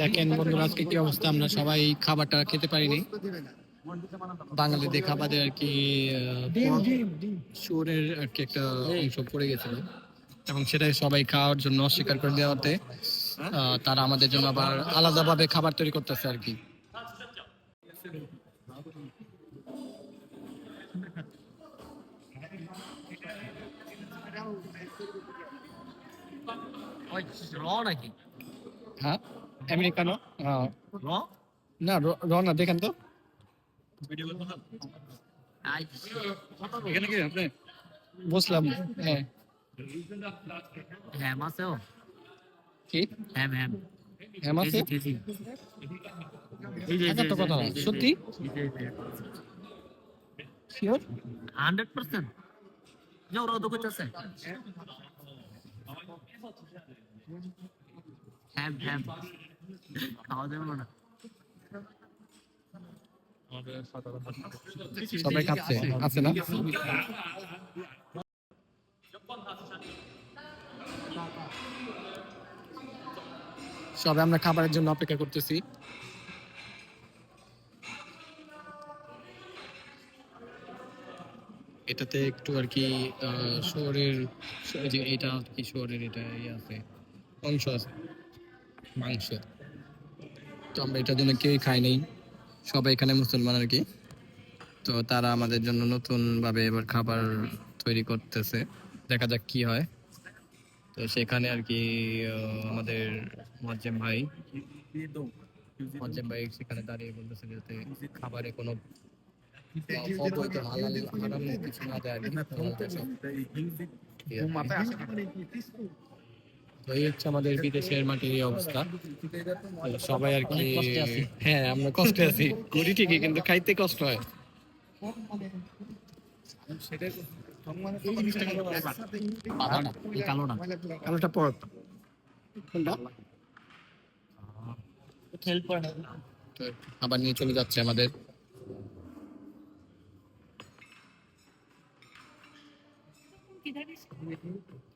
দেখেন বন্ধুরা আজকে কি অবস্থা? আমরা সবাই খাবারটা খেতে পারিনি। বাঙালিদের খাবারে আর কি শুয়োরের আর কি একটা অংশ পড়ে গেছিল। এবং সেটাই সবাই খাওয়ার জন্য অস্বীকার করে দেওয়াতে তারা আমাদের জন্য আবার আলাদাভাবে খাবার তৈরি করতেছে আর কি। র নাকি? হ্যাঁ? আমেরিকানো? হ্যাঁ র? না র- না দেখেন তো। এখানে কি আপনি? বুঝলাম হ্যাঁ। হ্যাম আছেও কি? হ্যাম হ্যাম হ্যাম আছে কেজি এত কথা না। সত্যি? Sure hundred percent. যে ওরা তো করতেছে হ্যাম হ্যাম খাওয়া যাবে না। সবাই খাচ্ছে, আছে না? সবাই, আমরা খাবারের জন্য অপেক্ষা করতেছি। এটাতে একটু আর কি শহরের যে এটা কি শহরের এটা ইয়ে আছে, অংশ আছে। মাংস তো আমরা এটার জন্য কেউই খাই নেই। সবাই এখানে মুসলমান আর কি। তো তারা আমাদের জন্য নতুন ভাবে এবার খাবার তৈরি করতেছে। দেখা যাক কি হয়। তো সেখানে আর কি আমাদের মজ্জেম ভাই মজ্জেম ভাই সেখানে দাঁড়িয়ে বলতেছে যাতে খাবারে কোনো কিছু না দেয় এই হচ্ছে আমাদের বিদেশের মাটির এই অবস্থা। সবাই আর কি হ্যাঁ আমরা কষ্টে আছি। করি ঠিকই কিন্তু খাইতে কষ্ট হয়। কালোটা পর। আবার নিয়ে চলে যাচ্ছে আমাদের।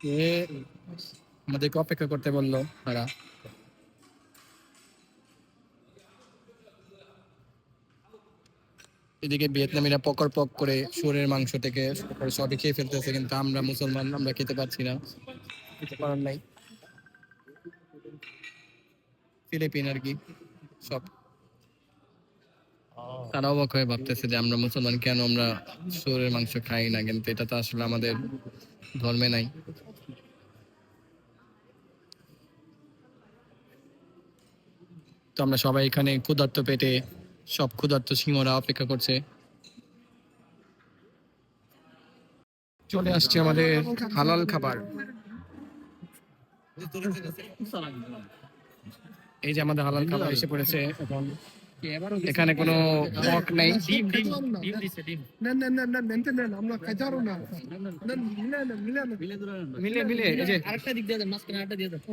এ আমাদেরকে অপেক্ষা করতে বলল তারা। এদিকে ভিয়েতনামিরা পকর পক করে শুয়োরের মাংস থেকে সবই খেয়ে ফেলতেছে, কিন্তু আমরা মুসলমান, আমরা খেতে পারছি না। কিছু নাই। ফিলিপিন আর কি, সব। তারা অবাক হয়ে ভাবতেছে যে আমরা মুসলমান, কেন আমরা শুয়োরের মাংস খাই না? কিন্তু এটা তো আসলে আমাদের ধর্মে নাই। তো আমরা সবাই এখানে ক্ষুধার্ত পেটে সব ক্ষুধার্ত সিংহরা অপেক্ষা করছে। চলে আসছে আমাদের হালাল খাবার। এই যে আমাদের হালাল খাবার এসে পড়েছে। এখন এখানে কোনো পক নেই। ডিম ডিম ডিম দিছে ডিম। না না না না মেনতে না আমরা খাইতারো না। না মিলে মিলে না মিলে। মিলে এই যে। আরেকটা দিক দিয়ে মাঝখানে আরেকটা দিয়ে দেন। ও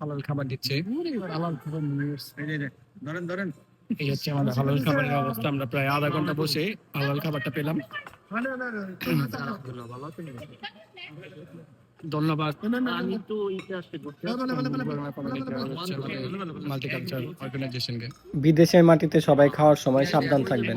হালাল খাবার দিচ্ছে হালাল খাবার ধরেন ধরেন এই হচ্ছে আমাদের হালাল খাবারের অবস্থা আমরা প্রায় আধা ঘণ্টা বসে হালাল খাবারটা পেলাম ধন্যবাদ আমি তো বিদেশের মাটিতে সবাই খাওয়ার সময় সাবধান থাকবেন